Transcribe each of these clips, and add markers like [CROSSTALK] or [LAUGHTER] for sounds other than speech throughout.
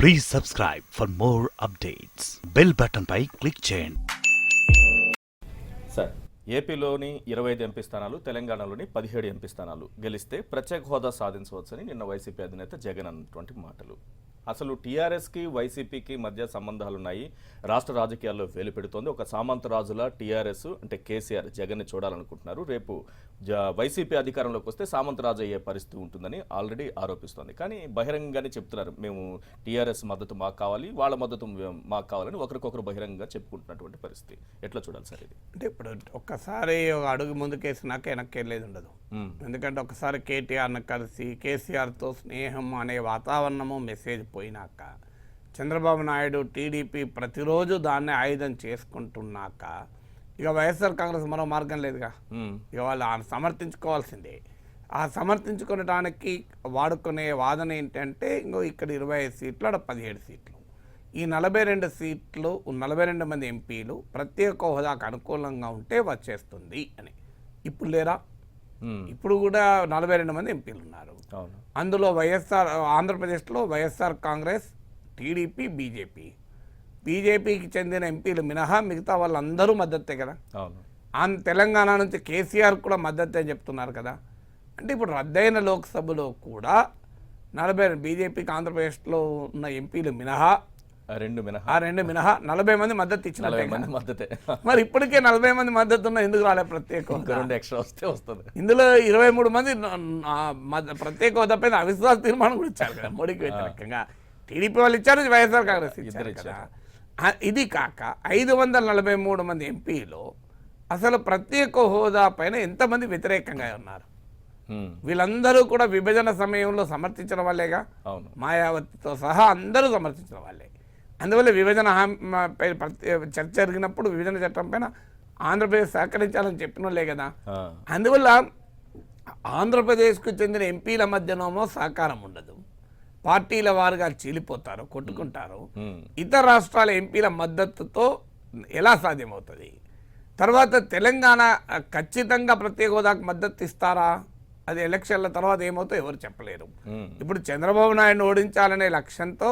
Please subscribe for more updates bell button pi click చేయండి. Sir ఏపీలోని ఇరవై ఐదు ఎంపీ స్థానాలు తెలంగాణలోని పదిహేడు ఎంపీ స్థానాలు గెలిస్తే ప్రత్యేక హోదా సాధించవచ్చని నిన్న వైసీపీ అధినేత జగన్ అన్నటువంటి మాటలు. అసలు టీఆర్ఎస్కి వైసీపీకి మధ్య సంబంధాలు ఉన్నాయి రాష్ట్ర రాజకీయాల్లో వేలు పెడుతోంది. ఒక సామంత రాజుల టీఆర్ఎస్ అంటే కేసీఆర్ జగన్ని చూడాలనుకుంటున్నారు. రేపు జ వైసీపీ అధికారంలోకి వస్తే సామంత రాజు అయ్యే పరిస్థితి ఉంటుందని ఆల్రెడీ ఆరోపిస్తోంది. కానీ బహిరంగంగానే చెప్తున్నారు. మేము టీఆర్ఎస్ మద్దతు మాకు కావాలి వాళ్ళ మద్దతు మాకు కావాలని ఒకరికొకరు బహిరంగంగా చెప్పుకుంటున్నటువంటి పరిస్థితి. ఎట్లా చూడాలి సార్ ఇది? అంటే ఇప్పుడు ఒక్కసారి ఒక అడుగు ముందుకేసినాక వెనక్కి వెళ్ళేది ఉండదు. ఎందుకంటే ఒకసారి కేటీఆర్ను కలిసి కేసీఆర్తో స్నేహం అనే వాతావరణము మెసేజ్ పోయినాక చంద్రబాబు నాయుడు టీడీపీ ప్రతిరోజు దాన్ని ఆయుధం చేసుకుంటున్నాక ఇక వైఎస్ఆర్ కాంగ్రెస్ మరో మార్గం లేదుగా. ఇక వాళ్ళు ఆయన సమర్థించుకోవాల్సిందే ఆ సమర్థించుకోవడానికి వాడుకునే వాదన ఏంటంటే ఇంకో ఇక్కడ ఇరవై ఐదు సీట్లు అక్కడ పదిహేడు సీట్లు ఈ నలభై రెండు సీట్లు నలభై రెండు మంది ఎంపీలు ప్రత్యేక హోదాకు అనుకూలంగా ఉంటే వచ్చేస్తుంది అని ఇప్పుడు లేరా. ఇప్పుడు కూడా నలభై రెండు మంది ఎంపీలు ఉన్నారు. అవును. అందులో వైఎస్ఆర్ ఆంధ్రప్రదేశ్లో వైఎస్ఆర్ కాంగ్రెస్ టీడీపీ బీజేపీ. బీజేపీకి చెందిన ఎంపీలు మినహా మిగతా వాళ్ళందరూ మద్దతే కదా? తెలంగాణ నుంచి కేసీఆర్ కూడా మద్దతు అని చెప్తున్నారు కదా? అంటే ఇప్పుడు రద్దయిన లోక్సభలో కూడా నలభై బీజేపీకి ఆంధ్రప్రదేశ్లో ఉన్న ఎంపీలు మినహా రెండు మినహా. ఆ రెండు మినహా నలభై మంది మద్దతు నలభై కదా. మంది మద్దతే. మరి ఇప్పటికే నలభై మంది మద్దతు ఉన్న ఎందుకు రాలే ప్రత్యేక? రెండు ఎక్స్ట్రా వస్తే వస్తుంది. ఇందులో ఇరవై మూడు మంది ప్రత్యేక హోదా పైన అవిశ్వాస తీర్మానం కూడా ఇచ్చారు కదా మోడీకి వ్యతిరేకంగా టీడీపీ వాళ్ళు ఇచ్చారు వైఎస్ఆర్ కాంగ్రెస్ ఇచ్చారు కదా. ఇది కాక ఐదు వందల నలభై మూడు మంది ఎంపీలు అసలు ప్రత్యేక హోదా పైన ఎంతమంది వ్యతిరేకంగా ఉన్నారు. వీళ్ళందరూ కూడా విభజన సమయంలో సమర్థించిన వాళ్ళేగా మాయావతితో సహా అందరూ సమర్థించిన వాళ్ళే అందువల్ల విభజన హామీ చర్చ జరిగినప్పుడు విభజన చట్టం పైన ఆంధ్రప్రదేశ్ సహకరించాలని చెప్పిన వాళ్ళే కదా. అందువల్ల ఆంధ్రప్రదేశ్కు చెందిన ఎంపీల మధ్యనేమో సహకారం ఉండదు. పార్టీల వారుగా చీలిపోతారు కొట్టుకుంటారు. ఇతర రాష్ట్రాల ఎంపీల మద్దతుతో ఎలా సాధ్యమవుతుంది? తర్వాత తెలంగాణ ఖచ్చితంగా ప్రత్యేక హోదాకు మద్దతు ఇస్తారా? అది ఎలక్షన్ల తర్వాత ఏమవుతుందో ఎవరు చెప్పలేరు. ఇప్పుడు చంద్రబాబు నాయుడు ఓడించాలనే లక్ష్యంతో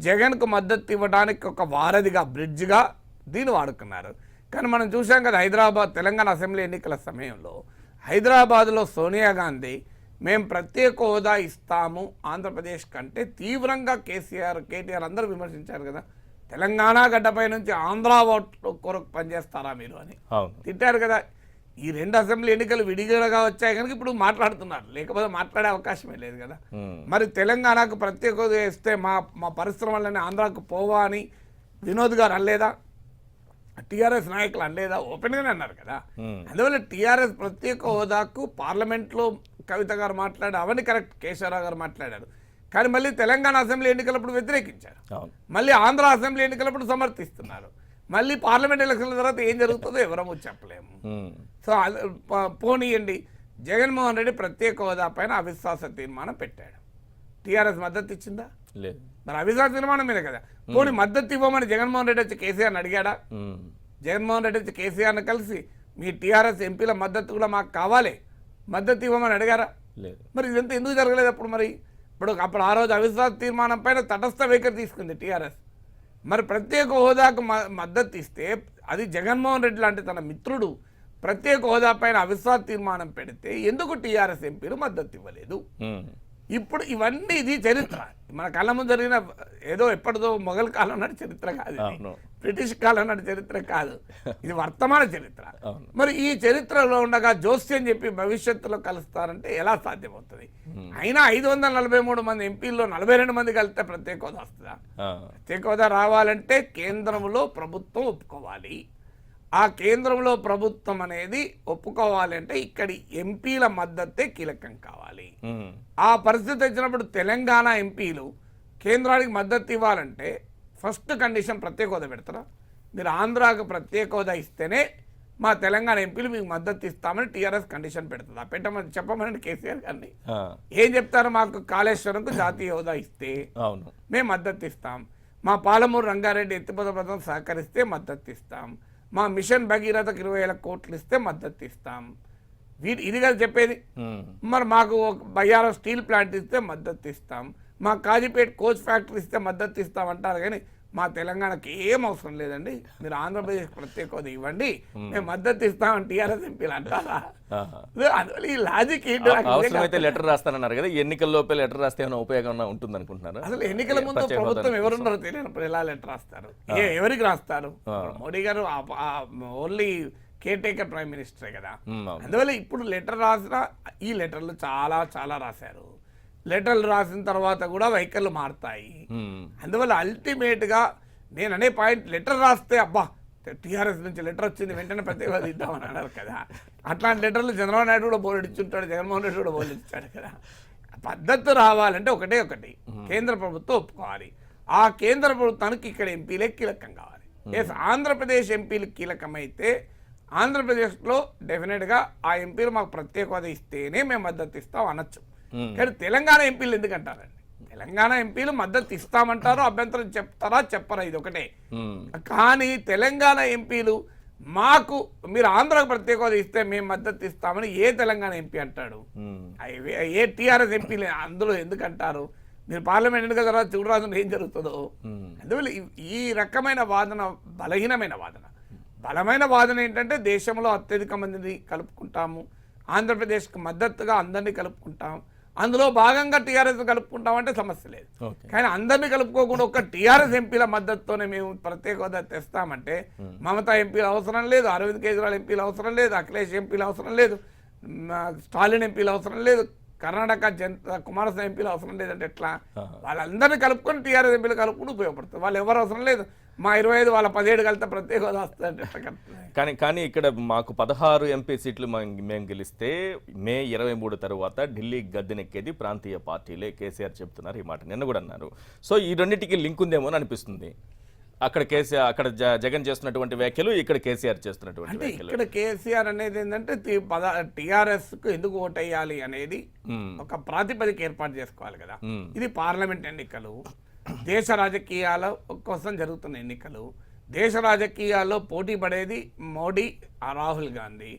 జగన్కు మద్దతు ఇవ్వడానికి ఒక వారధిగా బ్రిడ్జ్గా దీన్ని వాడుకున్నారు. కానీ మనం చూసాం కదా హైదరాబాద్ తెలంగాణ అసెంబ్లీ ఎన్నికల సమయంలో హైదరాబాద్లో సోనియా గాంధీ మేము ప్రత్యేక హోదా ఇస్తాము ఆంధ్రప్రదేశ్ కంటే తీవ్రంగా కేసీఆర్ కేటీఆర్ అందరూ విమర్శించారు కదా తెలంగాణ గడ్డపై నుంచి ఆంధ్ర ఓట్లు కొరకు పనిచేస్తారా మీరు అని తిట్టారు కదా. ఈ రెండు అసెంబ్లీ ఎన్నికలు విడిగా వచ్చాయి కనుక ఇప్పుడు మాట్లాడుతున్నారు. లేకపోతే మాట్లాడే అవకాశమే లేదు కదా. మరి తెలంగాణకు ప్రత్యేక హోదా ఇస్తే మా మా పరిశ్రమలన్నీ ఆంధ్రాకు పోవా అని వినోద్ గారు అనలేదా? టీఆర్ఎస్ నాయకులు అనలేదా? ఓపెన్గానే అన్నారు కదా. అందువల్ల టీఆర్ఎస్ ప్రత్యేక హోదాకు పార్లమెంట్లో కవిత గారు మాట్లాడారు అవన్నీ కరెక్ట్ కేశవరావు గారు మాట్లాడారు. కానీ మళ్ళీ తెలంగాణ అసెంబ్లీ ఎన్నికలప్పుడు వ్యతిరేకించారు. మళ్ళీ ఆంధ్ర అసెంబ్లీ ఎన్నికలప్పుడు సమర్థిస్తున్నారు. మళ్ళీ పార్లమెంట్ ఎలక్షన్ల తర్వాత ఏం జరుగుతుందో ఎవరము చెప్పలేము. సో పోనీయండి. జగన్మోహన్ రెడ్డి ప్రత్యేక హోదా పైన అవిశ్వాస తీర్మానం పెట్టాడు. టీఆర్ఎస్ మద్దతు ఇచ్చిందా? లేదు. మరి అవిశ్వాస తీర్మానం మీద కదా. పోనీ మద్దతు ఇవ్వమని జగన్మోహన్ రెడ్డి వచ్చి కేసీఆర్ని అడిగాడా. జగన్మోహన్ రెడ్డి వచ్చి కేసీఆర్ని కలిసి మీ టీఆర్ఎస్ ఎంపీల మద్దతు కూడా మాకు కావాలి. మద్దతు ఇవ్వమని అడిగారా? లేదు. మరి ఇదంతా ఎందుకు జరగలేదు అప్పుడు మరి? ఇప్పుడు అప్పుడు ఆ రోజు అవిశ్వాస తీర్మానం పైన తటస్థ వైఖరి తీసుకుంది టీఆర్ఎస్. మరి ప్రత్యేక హోదాకు మద్దతు ఇస్తే అది జగన్మోహన్ రెడ్డి లాంటి తన మిత్రుడు ప్రత్యేక హోదా పైన అవిశ్వాస తీర్మానం పెడితే ఎందుకు టీఆర్ఎస్ ఎంపీలు మద్దతు ఇవ్వలేదు. ఇప్పుడు ఇవన్నీ ఇది చరిత్ర మన కళ్ళ ముందు జరిగిన ఏదో ఎప్పటిదో మొఘల్ కాలం నాటి చరిత్ర కాదు. బ్రిటిష్ కాలం నాటి చరిత్ర కాదు. [LAUGHS] ఇది వర్తమాన చరిత్ర. మరి ఈ చరిత్రలో ఉండగా జోస్యం చెప్పి భవిష్యత్తులో కలుస్తారంటే ఎలా సాధ్యమవుతుంది? అయినా ఐదు వందల నలభై మూడు మంది ఎంపీల్లో నలభై రెండు మంది కలిస్తే ప్రత్యేక హోదా వస్తుందా. ప్రత్యేక హోదా రావాలంటే కేంద్రంలో ప్రభుత్వం ఒప్పుకోవాలి. ఆ కేంద్రంలో ప్రభుత్వం అనేది ఒప్పుకోవాలి అంటే ఇక్కడి ఎంపీల మద్దతే కీలకం కావాలి. ఆ పరిస్థితి వచ్చినప్పుడు తెలంగాణ ఎంపీలు కేంద్రానికి మద్దతు ఇవ్వాలంటే ఫస్ట్ కండిషన్ ప్రత్యేక హోదా పెడతారా? మీరు ఆంధ్రాకు ప్రత్యేక హోదా ఇస్తేనే మా తెలంగాణ ఎంపీలు మీకు మద్దతు ఇస్తామని టీఆర్ఎస్ కండిషన్ పెడుతుందా? పెట్టమని చెప్పమని కేసీఆర్ గారిని. ఏం చెప్తారు మాకు? కాళేశ్వరంకు జాతీయ హోదా ఇస్తే అవును. మేము మద్దతు ఇస్తాం. మా పాలమూరు రంగారెడ్డి ఎత్తిపోత పథకం సహకరిస్తే మద్దతు ఇస్తాం. మా మిషన్ భగీరథకు ఇరవై వేల కోట్లు ఇస్తే మద్దతు ఇస్తాం. వీటి ఇది కదా చెప్పేది. మరి మాకు ఒక బయ్యారం స్టీల్ ప్లాంట్ ఇస్తే మద్దతు ఇస్తాం. మా కాజీపేట కోచ్ ఫ్యాక్టరీ ఇస్తే మద్దతు ఇస్తామంటారు కానీ మా తెలంగాణకి ఏం అవసరం లేదండి. మీరు ఆంధ్రప్రదేశ్ ప్రత్యేక హోదా ఇవ్వండి. మేము. మద్దతు ఇస్తామని టీఆర్ఎస్ ఎంపీలు అంటారా? ఈ లాజిక్ అవసరమైతే లెటర్ రాస్తానన్నారు కదా. ఎన్నికల లోపే లెటర్ రాస్తే ఏమైనా ఉపయోగం ఉంటుంది అనుకుంటున్నారా అసలు ఎన్నికల ముందు ప్రభుత్వం ఎవరున్నారో తెలియనప్పుడు ఎలా లెటర్ రాస్తారు? ఏ ఎవరికి రాస్తారు? మోడీ గారు ఓన్లీ కేర్ టేకర్ ప్రైమ్ మినిస్టరే కదా. అందువల్ల ఇప్పుడు లెటర్ రాసిన ఈ లెటర్లు చాలా చాలా రాశారు. లెటర్లు రాసిన తర్వాత కూడా వైఖరులు మారుతాయి. అందువల్ల అల్టిమేట్గా నేను అనే పాయింట్ లెటర్ రాస్తే అబ్బా టీఆర్ఎస్ నుంచి లెటర్ వచ్చింది వెంటనే ప్రత్యేక ఇద్దామని అన్నారు కదా. అట్లాంటి లెటర్లు చంద్రబాబు నాయుడు కూడా బోలెడిచ్చుంటాడు జగన్మోహన్ రెడ్డి కూడా బోలెడిచ్చాడు కదా. పద్ధతి రావాలంటే ఒకటే ఒకటి. కేంద్ర ప్రభుత్వం ఒప్పుకోవాలి. ఆ కేంద్ర ప్రభుత్వానికి ఇక్కడ ఎంపీలే కీలకం కావాలి. ఎస్ ఆంధ్రప్రదేశ్ ఎంపీలు కీలకమైతే ఆంధ్రప్రదేశ్లో డెఫినెట్గా ఆ ఎంపీలు మాకు ప్రత్యేక హోదా ఇస్తేనే మేము మద్దతు ఇస్తాం అనొచ్చు. కానీ తెలంగాణ ఎంపీలు ఎందుకు అంటారండి తెలంగాణ ఎంపీలు మద్దతు ఇస్తామంటారు అభ్యంతరం చెప్తారా చెప్పరా? ఇది ఒకటే. ఉమ్, కానీ తెలంగాణ ఎంపీలు మాకు మీరు ఆంధ్రాకు ప్రత్యేక హోదా ఇస్తే మేము మద్దతు ఇస్తామని ఏ తెలంగాణ ఎంపీ అంటాడు? అవి- ఏ టీఆర్ఎస్ ఎంపీలు అందులో ఎందుకు అంటారు మీరు పార్లమెంట్ ఎన్నికల తర్వాత చూడరాదు ఏం జరుగుతుందో? అందువల్ల ఈ- ఈ రకమైన వాదన బలహీనమైన వాదన. బలమైన వాదన ఏంటంటే దేశంలో అత్యధిక మందిని కలుపుకుంటాము. ఆంధ్రప్రదేశ్కి మద్దతుగా అందరినీ కలుపుకుంటాం. అందులో భాగంగా టీఆర్ఎస్ కలుపుకుంటామంటే సమస్య లేదు. కానీ అందరినీ కలుపుకోకుండా ఒక టీఆర్ఎస్ ఎంపీల మద్దతుతోనే మేము ప్రత్యేక హోదా తెస్తామంటే మమతా ఎంపీలు అవసరం లేదు అరవింద్ కేజ్రీవాల్ ఎంపీలు అవసరం లేదు అఖిలేష్ ఎంపీలు అవసరం లేదు స్టాలిన్ ఎంపీలు అవసరం లేదు కర్ణాటక జనతా కుమారస్వామి ఎంపీలు అవసరం లేదంటే ఎట్లా? వాళ్ళందరినీ కలుపుకొని టీఆర్ఎస్ ఎంపీలు కలుపుకుంటూ ఉపయోగపడుతుంది. వాళ్ళు ఎవరు అవసరం లేదు. మా ఇరవై ఐదు వాళ్ళ పదిహేడు కలితే ప్రత్యేక హోదా కలుపుతుంది? కానీ కానీ ఇక్కడ మాకు పదహారు ఎంపీ సీట్లు మేము గెలిస్తే మే ఇరవై మూడు తరువాత ఢిల్లీ గద్దెనెక్కేది ప్రాంతీయ పార్టీలే. కేసీఆర్ చెప్తున్నారు ఈ మాట. నిన్న కూడా అన్నారు. సో ఈ రెండింటికి లింక్ ఉందేమో అని అనిపిస్తుంది. అక్కడ కేసీఆర్ అక్కడ జ- జగన్ చేస్తున్నటువంటి వ్యాఖ్యలు ఇక్కడ కేసీఆర్ చేస్తున్నటువంటి అంటే ఇక్కడ కేసీఆర్ అనేది ఏంటంటే పద టీఆర్ఎస్కు ఎందుకు ఓటేయాలి అనేది ఒక ప్రాతిపదిక ఏర్పాటు చేసుకోవాలి కదా. ఇది పార్లమెంట్ ఎన్నికలు. దేశ రాజకీయాల కోసం జరుగుతున్న ఎన్నికలు. దేశ రాజకీయాల్లో పోటీ పడేది మోడీ రాహుల్ గాంధీ.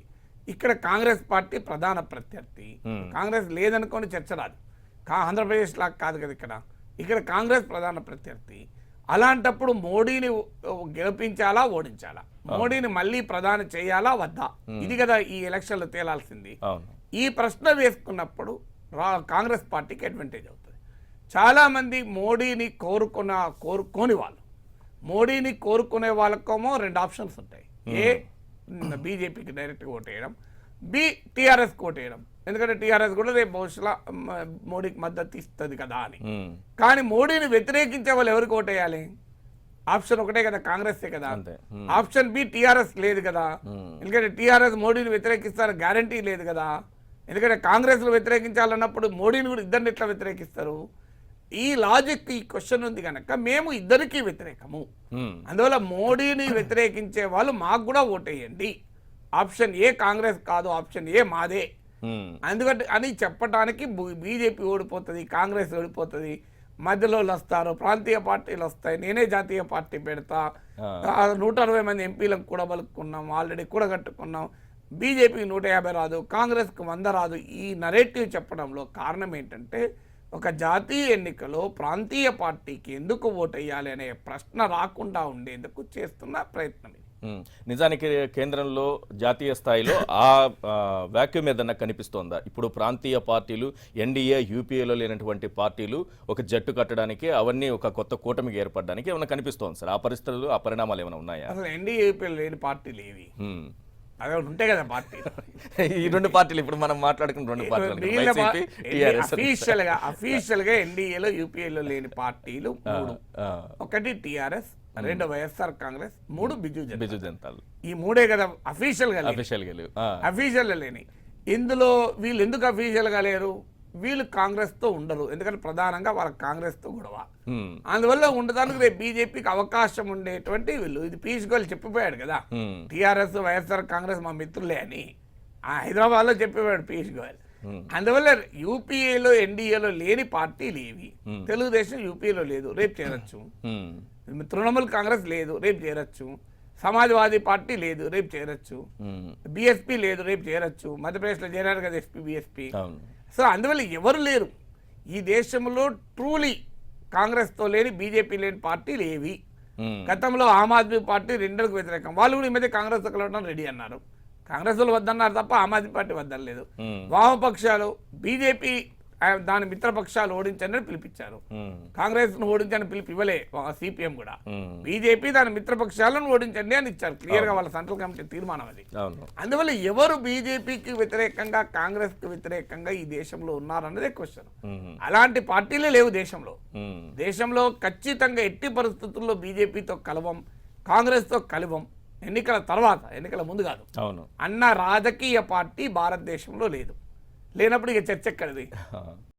ఇక్కడ కాంగ్రెస్ పార్టీ ప్రధాన ప్రత్యర్థి. కాంగ్రెస్ లేదనుకోని చర్చ రాదు. కా ఆంధ్రప్రదేశ్ లాగా కాదు కదా ఇక్కడ. ఇక్కడ కాంగ్రెస్ ప్రధాన ప్రత్యర్థి. అలాంటప్పుడు మోడీని గెలిపించాలా ఓడించాలా? మోడీని మళ్ళీ ప్రధాని చేయాలా వద్దా? ఇది కదా ఈ ఎలక్షన్లు తేలాల్సింది. ఈ ప్రశ్న వేసుకున్నప్పుడు కాంగ్రెస్ పార్టీకి అడ్వాంటేజ్ అవుతుంది. చాలామంది మోడీని కోరుకున్న కోరుకోని వాళ్ళు. మోడీని కోరుకునే వాళ్ళకేమో రెండు ఆప్షన్స్ ఉంటాయి. ఏ బీజేపీకి డైరెక్ట్గా ఓటేయడం బి టీఆర్ఎస్కి ఓటేయడం. ఎందుకంటే టీఆర్ఎస్ కూడా రేపు మ, మోడీకి మద్దతు ఇస్తుంది కదా అని. కానీ మోడీని వ్యతిరేకించే వాళ్ళు ఎవరికి ఓటేయాలి? ఆప్షన్ ఒకటే కదా కాంగ్రెసే కదా. ఆప్షన్ బి టీఆర్ఎస్ లేదు కదా. ఎందుకంటే టీఆర్ఎస్ మోడీని వ్యతిరేకిస్తారు గ్యారంటీ లేదు కదా. ఎందుకంటే కాంగ్రెస్ను వ్యతిరేకించాలన్నప్పుడు మోడీని కూడా ఇద్దరిని ఎట్లా వ్యతిరేకిస్తారు? ఈ లాజిక్ ఈ క్వశ్చన్ ఉంది కనుక మేము ఇద్దరికీ వ్యతిరేకము. అందువల్ల మోడీని వ్యతిరేకించే వాళ్ళు మాకు కూడా ఓటేయండి. ఆప్షన్ ఏ కాంగ్రెస్ కాదు ఆప్షన్ ఏ మాదే. ఎందుకంటే అని చెప్పడానికి బీజేపీ ఓడిపోతుంది కాంగ్రెస్ ఓడిపోతుంది మధ్యలో వాళ్ళు వస్తారు ప్రాంతీయ పార్టీలు వస్తాయి నేనే జాతీయ పార్టీ పెడతా నూట అరవై మంది ఎంపీలకు కూడా బలుక్కున్నాం ఆల్రెడీ కూడా కట్టుకున్నాం బీజేపీకి నూట యాభై రాదు కాంగ్రెస్కి వంద రాదు ఈ నరేటివ్ చెప్పడంలో కారణం ఏంటంటే ఒక జాతీయ ఎన్నికలో ప్రాంతీయ పార్టీకి ఎందుకు ఓటేయాలి అనే ప్రశ్న రాకుండా ఉండేందుకు చేస్తున్న ప్రయత్నం. నిజానికి కేంద్రంలో జాతీయ స్థాయిలో ఆ వ్యాక్యూమ్ ఏదన్నా కనిపిస్తోందా ఇప్పుడు ప్రాంతీయ పార్టీలు ఎన్డీఏ యూపీఏలో లేనటువంటి పార్టీలు ఒక జట్టు కట్టడానికి అవన్నీ ఒక కొత్త కూటమికి ఏర్పడడానికి ఏమైనా కనిపిస్తోంది సార్ ఆ పరిస్థితులు ఆ పరిణామాలు ఏమైనా ఉన్నాయా అసలు ఎన్డీఏపీ లేని పార్టీలు ఏవి. అవి ఉంటాయి కదా పార్టీ. ఈ రెండు పార్టీలు ఇప్పుడు మనం మాట్లాడుకున్న రెండు పార్టీలు అఫీషియల్గా అఫీషియల్గా ఎన్డీఏలో యూపీఏలో లేని పార్టీలు మూడు. ఒకటి టిఆర్ఎస్ రెండు వైఎస్ఆర్ కాంగ్రెస్ మూడు బిజు బిజు జనతాలు. ఈ మూడే కదా అఫీషియల్గా అఫీషియల్గా లేవు అఫీషియల్ లేని ఇందులో వీళ్ళు ఎందుకు అఫీషియల్గా లేరు? వీళ్ళు కాంగ్రెస్తో ఉండరు. ఎందుకంటే ప్రధానంగా వాళ్ళ కాంగ్రెస్తో గొడవ అందువల్ల ఉండడానికి రేపు బీజేపీకి అవకాశం ఉండేటువంటి వీళ్ళు. ఇది పీయూష్ గోయల్ చెప్పిపోయాడు కదా. టీఆర్ఎస్ వైఎస్ఆర్ కాంగ్రెస్ మా మిత్రులే అని. హైదరాబాద్లో చెప్పేవాడు పీయూష్ గోయల్. అందువల్ల యూపీఏలో ఎన్డీఏలో లేని పార్టీలు ఏవి? తెలుగుదేశం యూపీఏలో లేదు. రేపు చేరొచ్చు. తృణమూల్ కాంగ్రెస్ లేదు. రేపు చేరొచ్చు. సమాజ్వాదీ పార్టీ లేదు. రేపు చేరొచ్చు. బీఎస్పీ లేదు. రేపు చేరొచ్చు. మధ్యప్రదేశ్లో చేరారు కదా ఎస్పీ బీఎస్పీ. సో అందువల్ల ఎవరు లేరు. ఈ దేశంలో ట్రూలీ కాంగ్రెస్తో లేని బీజేపీ లేని పార్టీలు ఏవి గతంలో ఆమ్ ఆద్మీ పార్టీ రెండుకు వ్యతిరేకం. వాళ్ళు కూడా ఈ మధ్య కాంగ్రెస్ కలవడం రెడీ అన్నారు. కాంగ్రెస్ వాళ్ళు వద్దన్నారు తప్ప ఆమ్ ఆద్మీ పార్టీ వద్దలేదు వామపక్షాలు బీజేపీ దాని మిత్రపక్షాలు ఓడించండి అని పిలిపించారు. కాంగ్రెస్ను ఓడించని పిలుపు ఇవ్వలే సిపిఎం కూడా. బీజేపీ దాని మిత్రపక్షాలను ఓడించండి అని ఇచ్చారు. క్లియర్గా వాళ్ళ సెంట్రల్ కమిటీ తీర్మానం అది. అందువల్ల ఎవరు బీజేపీకి వ్యతిరేకంగా కాంగ్రెస్కి వ్యతిరేకంగా ఈ దేశంలో ఉన్నారన్నదే క్వశ్చన్ అలాంటి పార్టీలే లేవు దేశంలో. దేశంలో ఖచ్చితంగా ఎట్టి పరిస్థితుల్లో బీజేపీతో కలవం కాంగ్రెస్తో కలవం ఎన్నికల తర్వాత ఎన్నికల ముందు కాదు. అన్న రాజకీయ పార్టీ భారతదేశంలో లేదు. లేనప్పుడు ఇక చర్చ ఎక్కడిది [LAUGHS]